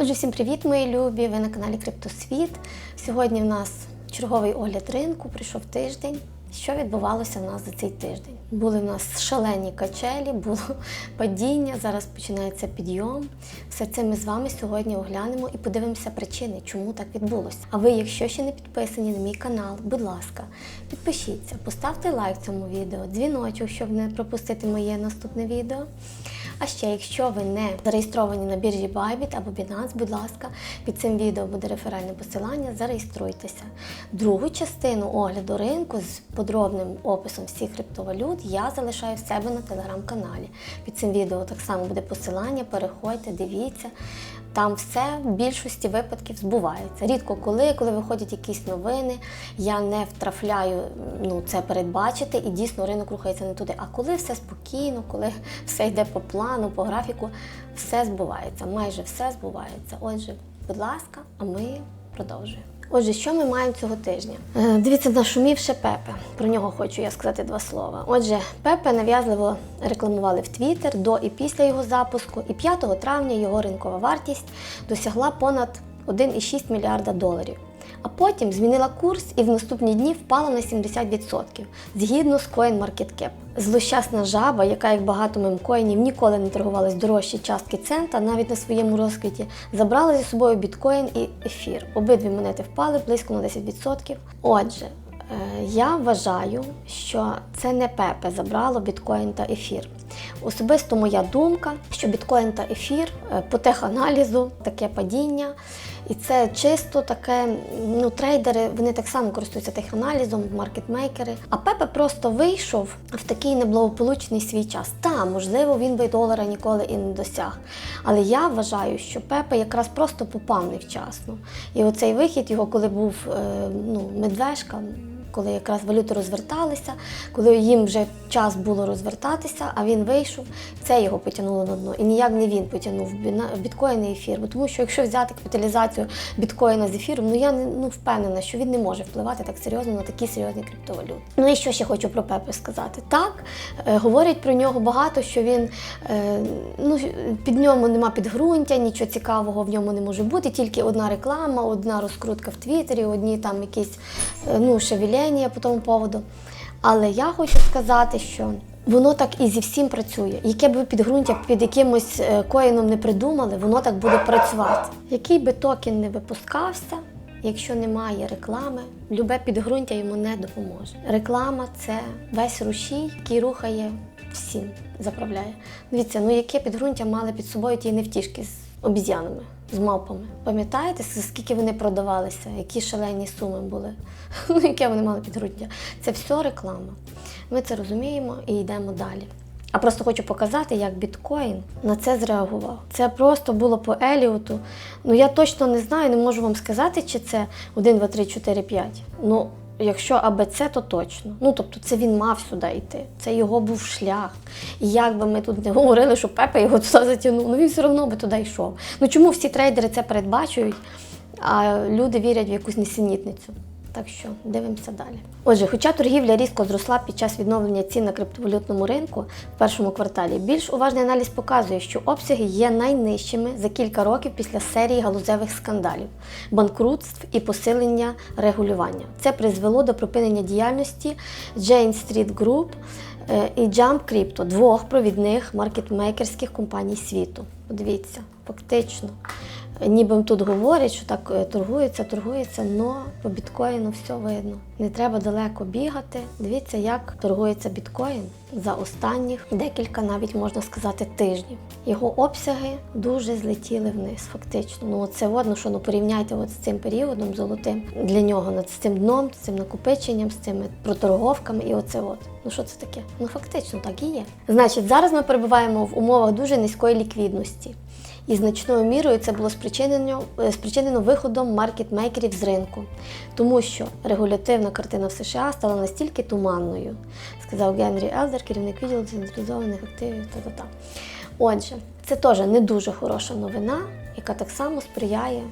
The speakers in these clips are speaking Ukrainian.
Отже, всім привіт, мої любі! Ви на каналі Криптосвіт. Сьогодні в нас черговий огляд ринку. Прийшов тиждень. Що відбувалося в нас за цей тиждень? Були в нас шалені качелі, було падіння. Зараз починається підйом. Все це ми з вами сьогодні оглянемо і подивимося причини, чому так відбулося. А ви, якщо ще не підписані на мій канал, будь ласка, підпишіться, поставте лайк цьому відео, дзвіночок, щоб не пропустити моє наступне відео. А ще, якщо ви не зареєстровані на біржі Bybit або Binance, будь ласка, під цим відео буде реферальне посилання, зареєструйтеся. Другу частину огляду ринку з подробним описом всіх криптовалют я залишаю в себе на телеграм-каналі. Під цим відео так само буде посилання, переходьте, дивіться. Там все в більшості випадків збувається. Рідко коли, коли виходять якісь новини, я не втрафляю ну, це передбачити, і дійсно ринок рухається не туди. А коли все спокійно, коли все йде по плану, по графіку, все збувається, майже все збувається. Отже, будь ласка, а ми продовжуємо. Отже, що ми маємо цього тижня? Е, Дивіться, нашумівше Пепе. Про нього хочу я сказати два слова. Отже, Пепе нав'язливо рекламували в Твіттер до і після його запуску, і 5 травня його ринкова вартість досягла понад 1,6 мільярда доларів. А потім змінила курс і в наступні дні впала на 70%, згідно з CoinMarketCap. Злощасна жаба, яка, як багато мемкоїнів, ніколи не торгувалась дорожчі частки цента, навіть на своєму розквіті, забрала зі собою біткоін і ефір. Обидві монети впали близько на 10%. Отже, е, я вважаю, що це не Пепе забрало біткоін та ефір. Особисто моя думка, що біткоін та ефір е, по теханалізу, таке падіння. І це чисто таке, ну, трейдери, вони так само користуються теханалізом, маркетмейкери. А Пепе просто вийшов в такий неблагополучний свій час. Та, можливо, він би долара ніколи і не досяг. Але я вважаю, що Пепе якраз просто попав невчасно. І оцей вихід його, коли був е, ну, медвежка, коли якраз валюти розверталися, коли їм вже час було розвертатися, а він вийшов, це його потягнуло на дно. І ніяк не він потягнув біткоін і ефір. Бо тому що якщо взяти капіталізацію біткоїна з ефіром, ну я не ну, впевнена, що він не може впливати так серйозно на такі серйозні криптовалюти. Ну і що ще хочу про Пепе сказати? Так, е, говорять про нього багато, що він е, ну, під ньому нема підґрунтя, нічого цікавого в ньому не може бути, тільки одна реклама, одна розкрутка в Твіттері, одні там якісь е, ну, шевелення по тому поводу. Але я хочу сказати, що воно так і зі всім працює. Яке б ви підґрунтя під якимось е, коїном не придумали, воно так буде працювати. Який би токен не випускався, якщо немає реклами, любе підґрунтя йому не допоможе. Реклама це весь рушій, який рухає всім, заправляє. Дивіться, ну яке підґрунтя мали під собою ті невтішки з обіз'янами, з мавпами. Пам'ятаєте, скільки вони продавалися, які шалені суми були? Ну, яке вони мали підґрунтя? Це все реклама. Ми це розуміємо і йдемо далі. А просто хочу показати, як біткоін на це зреагував. Це просто було по Еліоту. Ну я точно не знаю, не можу вам сказати, чи це 1, 2, 3, 4, 5. Ну, якщо АБЦ, то точно. Ну тобто, це він мав сюди йти. Це його був шлях. І як би ми тут не говорили, що Пепе його туди затягнув, ну він все одно би туди йшов. Ну чому всі трейдери це передбачують, а люди вірять в якусь несенітницю? Так що дивимося далі. Отже, хоча торгівля різко зросла під час відновлення цін на криптовалютному ринку в першому кварталі, більш уважний аналіз показує, що обсяги є найнижчими за кілька років після серії галузевих скандалів, банкрутств і посилення регулювання. Це призвело до припинення діяльності Jane Street Group е, і Jump Crypto, двох провідних маркетмейкерських компаній світу. Подивіться, фактично. Ніби тут говорять, що так е, торгується, торгується, але по біткоїну все видно. Не треба далеко бігати. Дивіться, як торгується біткоін за останніх декілька, навіть можна сказати, тижнів. Його обсяги дуже злетіли вниз, фактично. Ну це ну що ну порівняйте от з цим періодом золотим для нього над цим дном, з цим накопиченням, з цими проторговками, і оце от. Ну що це таке? Ну фактично так і є. Значить, зараз ми перебуваємо в умовах дуже низької ліквідності. І значною мірою це було спричинено, е, спричинено виходом маркетмейкерів з ринку, тому що регулятивна картина в США стала настільки туманною, сказав Генрі Елдер, керівник відділу централізованих активів. Та-та-та. Отже, це теж не дуже хороша новина, яка так само сприяє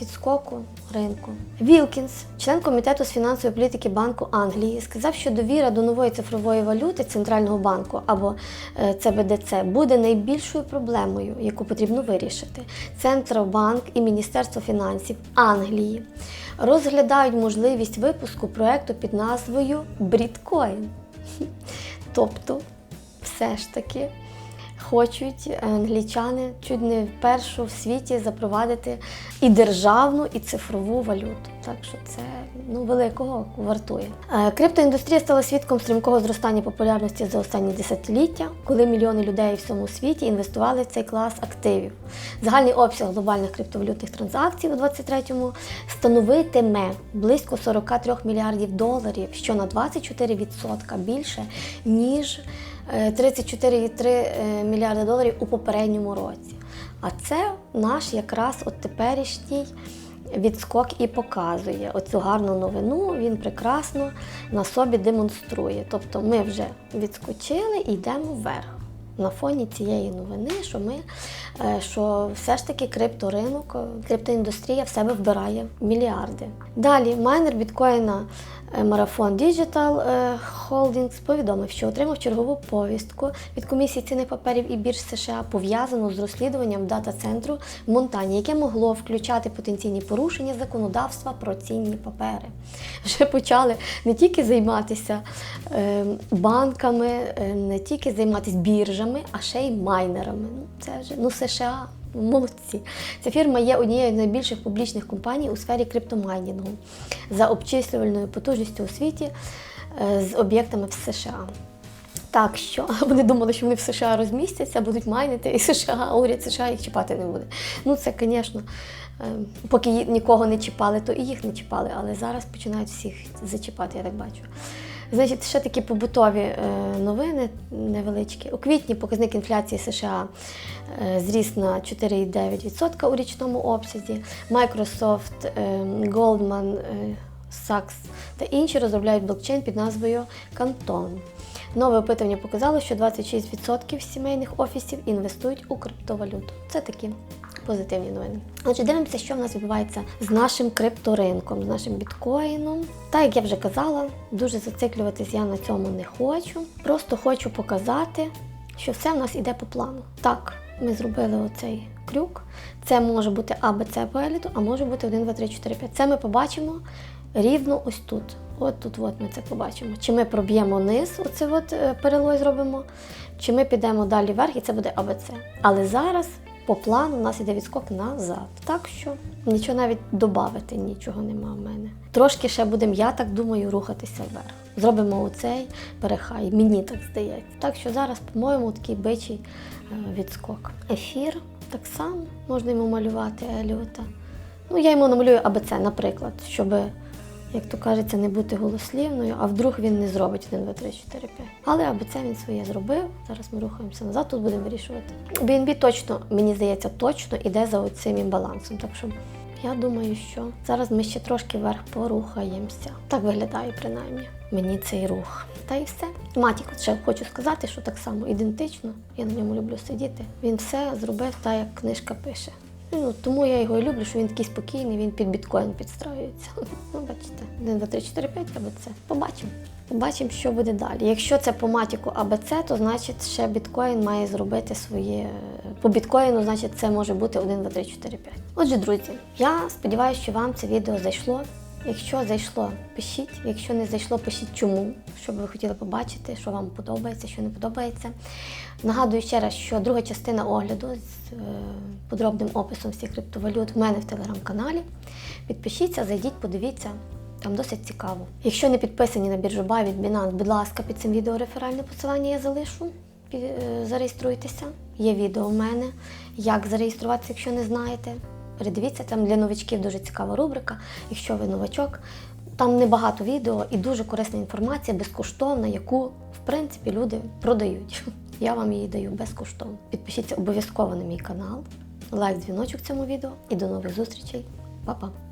відскоку ринку. Вілкінс, член комітету з фінансової політики Банку Англії, сказав, що довіра до нової цифрової валюти Центрального банку або е, ЦБДЦ буде найбільшою проблемою, яку потрібно вирішити. Центробанк і Міністерство фінансів Англії розглядають можливість випуску проекту під назвою Бріткоін. Тобто, все ж таки хочуть англічани чуть не вперше в світі запровадити і державну, і цифрову валюту. Так що це ну, великого вартує. Е, Криптоіндустрія стала свідком стрімкого зростання популярності за останні десятиліття, коли мільйони людей в всьому світі інвестували в цей клас активів. Загальний обсяг глобальних криптовалютних транзакцій у 2023-му становитиме близько 43 мільярдів доларів, що на 24% більше, ніж 34,3 е, мільярди доларів у попередньому році. А це наш якраз от теперішній відскок і показує оцю гарну новину. Він прекрасно на собі демонструє. Тобто ми вже відскочили і йдемо вверх. На фоні цієї новини, що ми е, що все ж таки крипторинок, е, криптоіндустрія в себе вбирає мільярди. Далі майнер біткоїна е, Марафон Digital е, Holdings повідомив, що отримав чергову повістку від комісії цінних паперів і бірж США пов'язану з розслідуванням дата-центру в Монтані, яке могло включати потенційні порушення законодавства про цінні папери. Вже почали не тільки займатися е, банками, е, не тільки займатися біржами, а ще й майнерами. Це вже ну США. Молодці. Ця фірма є однією з найбільших публічних компаній у сфері криптомайнінгу за обчислювальною потужністю у світі е, з об'єктами в США. Так що вони думали, що вони в США розмістяться, будуть майнити, і США, уряд США їх чіпати не буде. Ну це, звісно, е, поки нікого не чіпали, то і їх не чіпали, але зараз починають всіх зачіпати, я так бачу. Значить, ще такі побутові е, новини невеличкі. У квітні показник інфляції США е, зріс на 4,9% у річному обсязі. Microsoft, е, Goldman Sachs та інші розробляють блокчейн під назвою Canton. Нове опитування показало, що 26% сімейних офісів інвестують у криптовалюту. Це такі позитивні новини. Отже, дивимося, що в нас відбувається з нашим крипторинком, з нашим біткоїном. Та як я вже казала, дуже зациклюватись я на цьому не хочу. Просто хочу показати, що все в нас іде по плану. Так, ми зробили оцей крюк. Це може бути АБЦ по еліту, а може бути 1, 2, 3, 4, 5. Це ми побачимо рівно ось тут. От тут от ми це побачимо. Чи ми проб'ємо низ, оце от е, перелой зробимо, чи ми підемо далі вверх, і це буде АБЦ. Але зараз по плану у нас іде відскок назад. Так що нічого навіть додати нічого нема в мене. Трошки ще будемо, я так думаю, рухатися вверх. Зробимо оцей перехай, мені так здається. Так що зараз, по-моєму, такий бичий е, відскок. Ефір так само можна йому малювати Еліота. Ну, я йому намалюю АБЦ, наприклад, щоб, як то кажеться, не бути голослівною, а вдруг він не зробить 1, 2, 3, 4, 5. Але АБЦ він своє зробив. Зараз ми рухаємося назад, тут будемо вирішувати. BNB точно, мені здається, точно іде за оцим імбалансом. Так що я думаю, що зараз ми ще трошки вверх порухаємося. Так виглядає принаймні мені цей рух. Та і все. Матік, ще хочу сказати, що так само ідентично. Я на ньому люблю сидіти. Він все зробив так, як книжка пише. Ну, тому я його і люблю, що він такий спокійний, він під біткоін підстраюється. Ну, бачите, 1, 2, 3, 4, 5 АБЦ. Побачимо. Побачимо, що буде далі. Якщо це по матіку АБЦ, то значить ще біткоін має зробити своє. По біткоїну, значить, це може бути 1, 2, 3, 4, 5. Отже, друзі, я сподіваюся, що вам це відео зайшло. Якщо зайшло, пишіть. Якщо не зайшло, пишіть чому, що б ви хотіли побачити, що вам подобається, що не подобається. Нагадую ще раз, що друга частина огляду з е, подробним описом всіх криптовалют в мене в телеграм-каналі. Підпишіться, зайдіть, подивіться. Там досить цікаво. Якщо не підписані на біржу Buy Binance, будь ласка, під цим відео реферальне посилання я залишу. Е, Зареєструйтеся. Є відео у мене, як зареєструватися, якщо не знаєте. Передивіться, там для новачків дуже цікава рубрика. Якщо ви новачок, там небагато відео і дуже корисна інформація, безкоштовна, яку, в принципі, люди продають. Я вам її даю безкоштовно. Підпишіться обов'язково на мій канал, лайк, дзвіночок цьому відео і до нових зустрічей. Па-па!